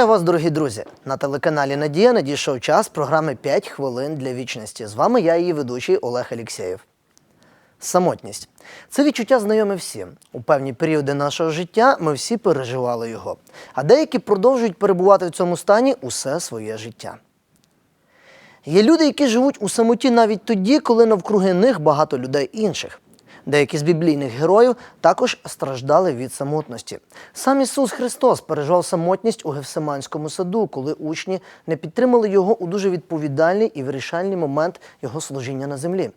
Вітаю вас, дорогі друзі! На телеканалі Надія надійшов час програми «5 хвилин для вічності. З вами я, її ведучий Олег Алєксєєв. Самотність це відчуття знайоме всім. У певні періоди нашого життя ми всі переживали його, а деякі продовжують перебувати в цьому стані усе своє життя. Є люди, які живуть у самоті навіть тоді, коли навкруги них багато людей інших. Деякі з біблійних героїв також страждали від самотності. Сам Ісус Христос переживав самотність у Гевсиманському саду, коли учні не підтримали його у дуже відповідальний і вирішальний момент його служіння на землі.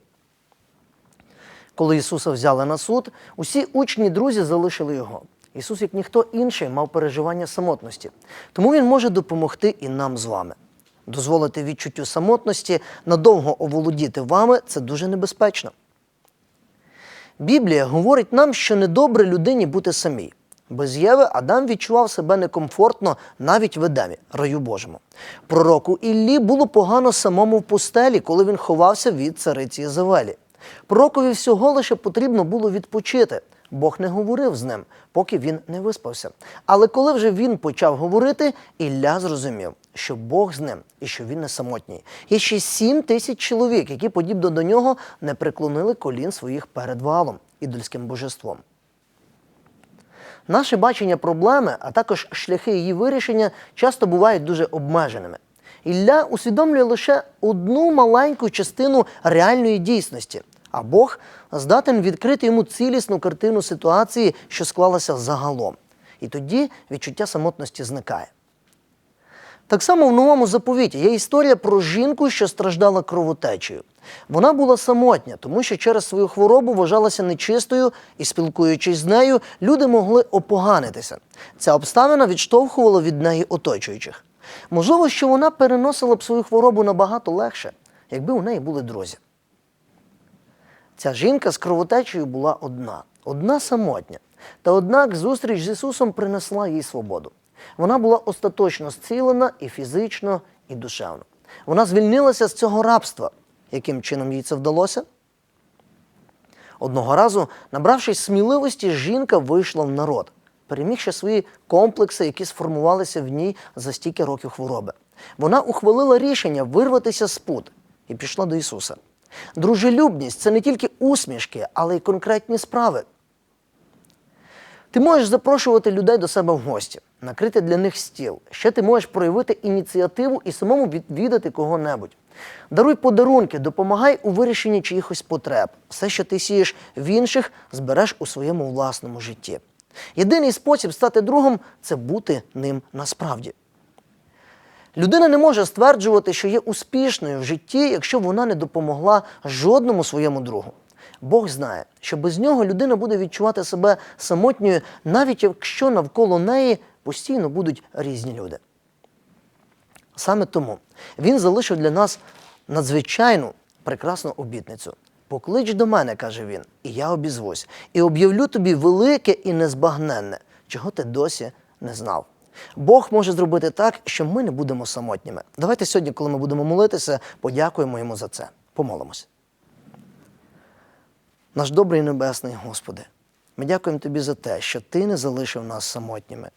Коли Ісуса взяли на суд, усі учні друзі залишили його. Ісус, як ніхто інший, мав переживання самотності. Тому Він може допомогти і нам з вами. Дозволити відчуттю самотності надовго оволодіти вами це дуже небезпечно. Біблія говорить нам, що недобре людині бути самій. Без Єви Адам відчував себе некомфортно навіть в Едемі, раю Божому. Пророку Іллі було погано самому в пустелі, коли він ховався від цариці Єзавелі. Пророкові всього лише потрібно було відпочити. Бог не говорив з ним, поки він не виспався. Але коли вже він почав говорити, Ілля зрозумів, що Бог з ним і що він не самотній. Є ще сім тисяч чоловік, які, подібно до нього, не приклонили колін своїх перед валом, ідольським божеством. Наше бачення проблеми, а також шляхи її вирішення часто бувають дуже обмеженими. Ілля усвідомлює лише одну маленьку частину реальної дійсності, а Бог здатен відкрити йому цілісну картину ситуації, що склалася загалом. І тоді відчуття самотності зникає. Так само в новому заповіті є історія про жінку, що страждала кровотечею. Вона була самотня, тому що через свою хворобу вважалася нечистою, і, спілкуючись з нею, люди могли опоганитися. Ця обставина відштовхувала від неї оточуючих. Можливо, що вона переносила б свою хворобу набагато легше, якби у неї були друзі. Ця жінка з кровотечею була одна, одна самотня. Та однак зустріч з Ісусом принесла їй свободу. Вона була остаточно зцілена і фізично, і душевно. Вона звільнилася з цього рабства. Яким чином їй це вдалося? Одного разу, набравшись сміливості, жінка вийшла в народ, перемігши свої комплекси, які сформувалися в ній за стільки років хвороби. Вона ухвалила рішення вирватися з пут і пішла до Ісуса. Дружелюбність це не тільки усмішки, але й конкретні справи. Ти можеш запрошувати людей до себе в гості, накрити для них стіл. Ще ти можеш проявити ініціативу і самому відвідати кого-небудь. Даруй подарунки, допомагай у вирішенні чиїхось потреб. Все, що ти сієш в інших, збереш у своєму власному житті. Єдиний спосіб стати другом це бути ним насправді. Людина не може стверджувати, що є успішною в житті, якщо вона не допомогла жодному своєму другу. Бог знає, що без нього людина буде відчувати себе самотньою, навіть якщо навколо неї постійно будуть різні люди. Саме тому він залишив для нас надзвичайну прекрасну обітницю. Поклич до мене, каже він, і я обізвусь, і об'явлю тобі велике і незбагненне, чого ти досі не знав. Бог може зробити так, що ми не будемо самотніми. Давайте сьогодні, коли ми будемо молитися, подякуємо йому за це. Помолимось. Наш добрий небесний Господи, ми дякуємо Тобі за те, що Ти не залишив нас самотніми.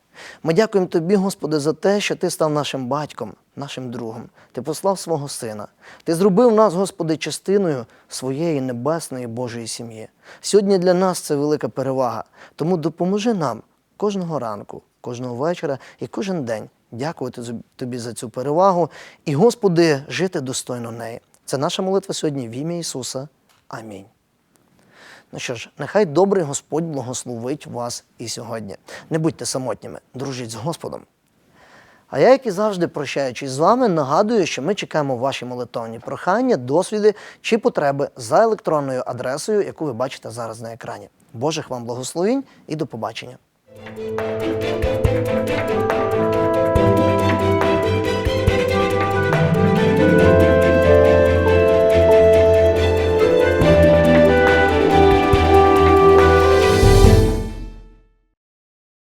Ми дякуємо Тобі, Господи, за те, що Ти став нашим батьком, нашим другом. Ти послав свого Сина. Ти зробив нас, Господи, частиною своєї небесної Божої сім'ї. Сьогодні для нас це велика перевага. Тому допоможи нам кожного ранку, кожного вечора і кожен день дякувати Тобі за цю перевагу і, Господи, жити достойно неї. Це наша молитва сьогодні в ім'я Ісуса. Амінь. Ну що ж, нехай добрий Господь благословить вас і сьогодні. Не будьте самотніми, дружіть з Господом. А я, як і завжди, прощаючись з вами, нагадую, що ми чекаємо ваші молитовні прохання, досвіди чи потреби за електронною адресою, яку ви бачите зараз на екрані. Божих вам благословінь і до побачення.